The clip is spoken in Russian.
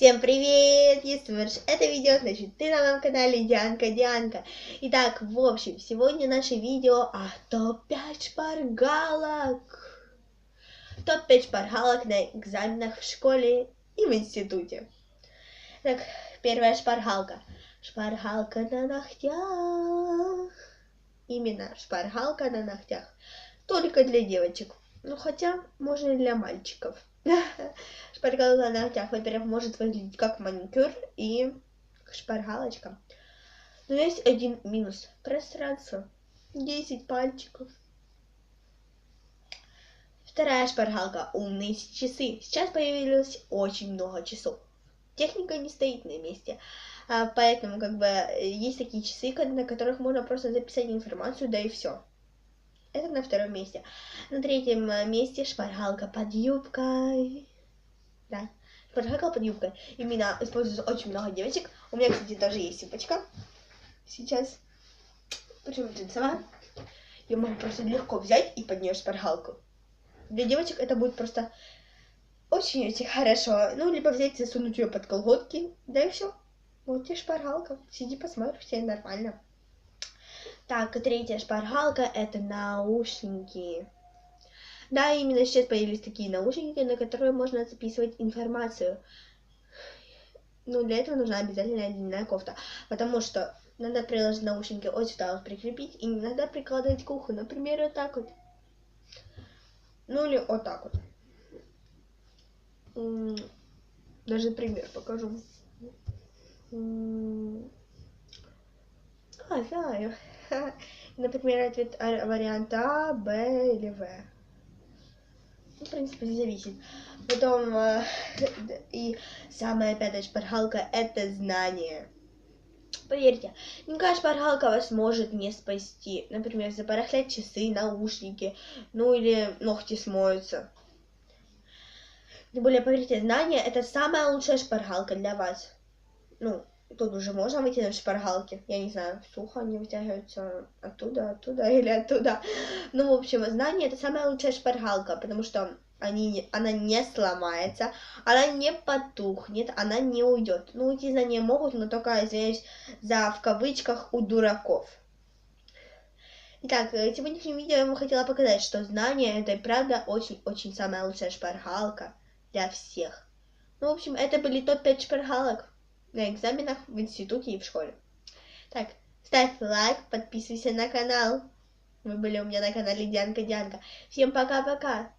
Всем привет! Если смотришь это видео, значит ты на моем канале Дианка Дианка. Итак, в общем, сегодня наше видео о топ-5 шпаргалок. Топ-5 шпаргалок на экзаменах в школе и в институте. Так, первая шпаргалка. Шпаргалка на ногтях. Именно шпаргалка на ногтях. Только для девочек. Ну, хотя, можно и для мальчиков. Шпаргалка на ногтях, во-первых, может выглядеть как маникюр и шпаргалочка. Но есть один минус. Пространство. 10 пальчиков. Вторая шпаргалка. Умные часы. Сейчас появилось очень много часов. Техника не стоит на месте. А, поэтому, как бы, есть такие часы, на которых можно просто записать информацию, да и все. Это на втором месте. На третьем э, месте шпаргалка под юбкой. Да, шпаргалка под юбкой. Именно используется очень много девочек. У меня, кстати, тоже есть юбочка. Сейчас. Причем джинсовая. Я могу просто легко взять и под нее шпаргалку. Для девочек это будет просто очень-очень хорошо. Ну, либо взять и засунуть ее под колготки. Да и все. Вот тебе шпаргалка. Сиди, посмотри, все нормально. Так, третья шпаргалка это наушники. Да, именно сейчас появились такие наушники, на которые можно записывать информацию. Но для этого нужна обязательно длинная кофта, потому что надо приложить наушники от сюда вот прикрепить, и не надо прикладывать к уху, например, вот так вот. Ну или вот так вот. Даже пример покажу. А, знаю. Например, ответ варианта А, Б или В. Ну, в принципе, не зависит. Потом, э, и самая пятая шпаргалка – это знание. Поверьте, никакая шпаргалка вас может не спасти. Например, запорохлять часы, наушники, ну или ногти смоются. Тем более, поверьте, знание – это самая лучшая шпаргалка для вас. Ну, Тут уже можно вытянуть шпаргалки. Я не знаю, сухо они вытягиваются оттуда, оттуда или оттуда. Ну, в общем, знание это самая лучшая шпаргалка, потому что они, она не сломается, она не потухнет, она не уйдет. Ну, уйти знания могут, но только, извиняюсь, за в кавычках у дураков. Итак, в сегодняшнем видео я вам хотела показать, что знание это и правда очень-очень самая лучшая шпаргалка для всех. Ну, в общем, это были топ-5 шпаргалок на экзаменах в институте и в школе. Так, ставь лайк, подписывайся на канал. Вы были у меня на канале Дианка Дианка. Всем пока-пока.